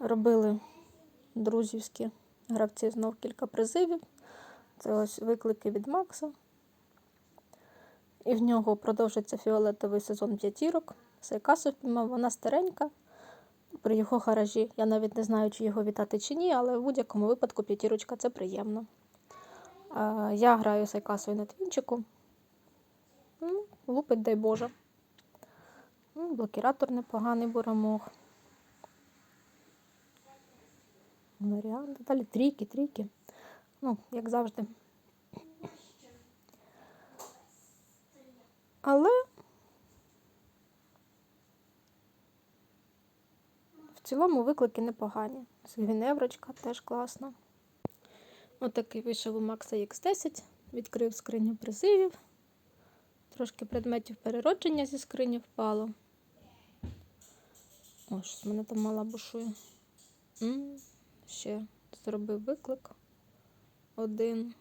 робили друзівські гравці знов кілька призивів. Це ось виклики від Макса. І в нього продовжиться фіолетовий сезон п'ятірок. Сайкасу впіймав, вона старенька. При його гаражі. Я навіть не знаю, чи його вітати чи ні, але в будь-якому випадку п'ятірочка це приємно. Я граю Сайкасою на твінчику. Ну, лупить, дай Боже. Ну, Блокіратор непоганий бурамог. Варіанти. Далі трійки, трійки. Ну, як завжди. Але в цілому виклики непогані. Гвіневрочка теж класна. Отакий вийшов у Макса X10. Відкрив скриню призивів. Трошки предметів переродження зі скрині впало. О, мене там мала бушує. Ще зробив виклик. Один.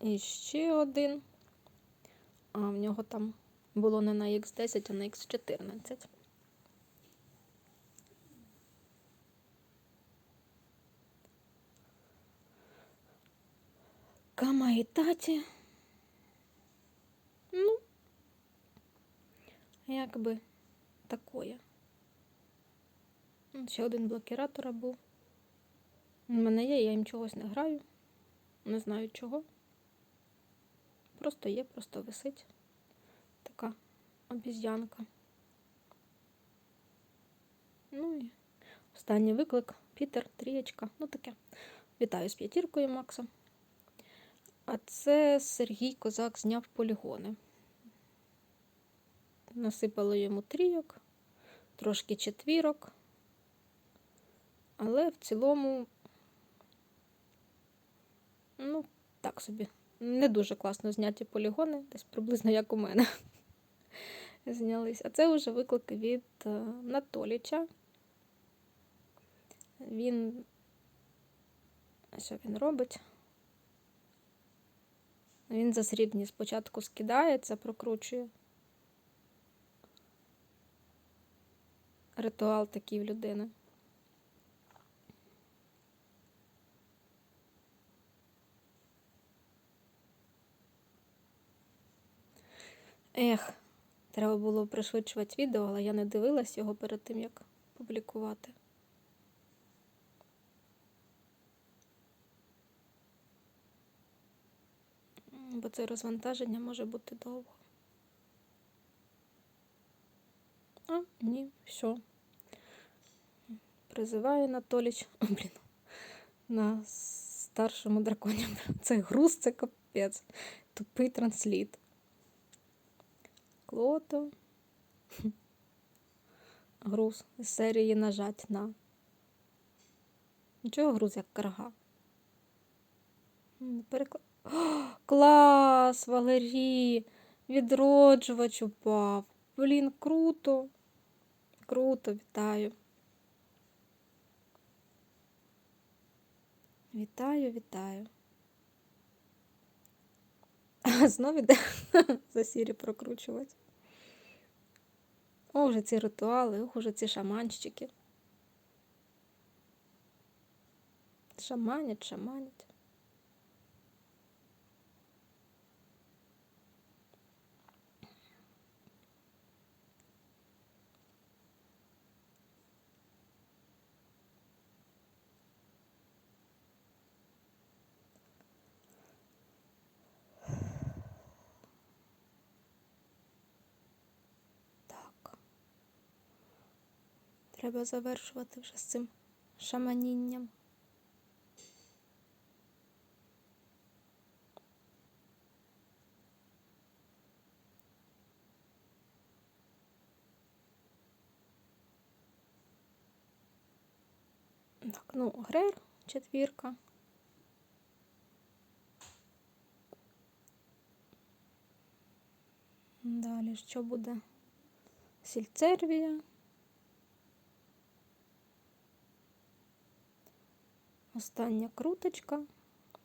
І ще один. А в нього там було не на Х10, а на Х14. Кама і таті. Ну, якби такое. Ще один блокіратора був. У мене є, я їм чогось не граю. Не знаю чого. Просто є, просто висить. Така обіз'янка. Ну і останній виклик. Пітер, трієчка. Ну таке. Вітаю з п'ятіркою Макса. А це Сергій Козак зняв полігони. Насипало йому трійок, трошки четвірок. Але в цілому, ну, так собі, не дуже класно зняті полігони, десь приблизно як у мене знялись. А це вже виклики від е, Натоліча. Він. Що він робить? Він за срібні спочатку скидається, прокручує. Ритуал такий в людини. Ех, треба було пришвидшувати відео, але я не дивилась його перед тим, як публікувати. Бо це розвантаження може бути довго. А, ні, все. Призиває Анатоліч. О, блін. На старшому драконі. Це груз, це капець. Тупий трансліт. Клото. Груз з серії нажать на. Нічого груз як карга. М, Перекла... О, клас, Валерій! Відроджувач упав. Блін, круто. Круто, вітаю. Вітаю, вітаю. А знов іде за сірі прокручувати. О, вже ці ритуали, ох, уже ці шаманщики. Шаманять, шаманять. Так. Треба завершувати вже з цим шаманінням. Так, ну, Грер, четвірка. Далі що буде? Сільцервія. Остання круточка.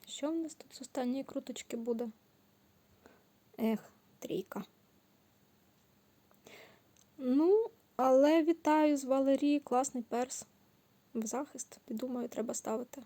Що в нас тут з останньої круточки буде? Ех, трійка. Ну, але вітаю з Валерії, класний перс. В захист, думаю, треба ставити.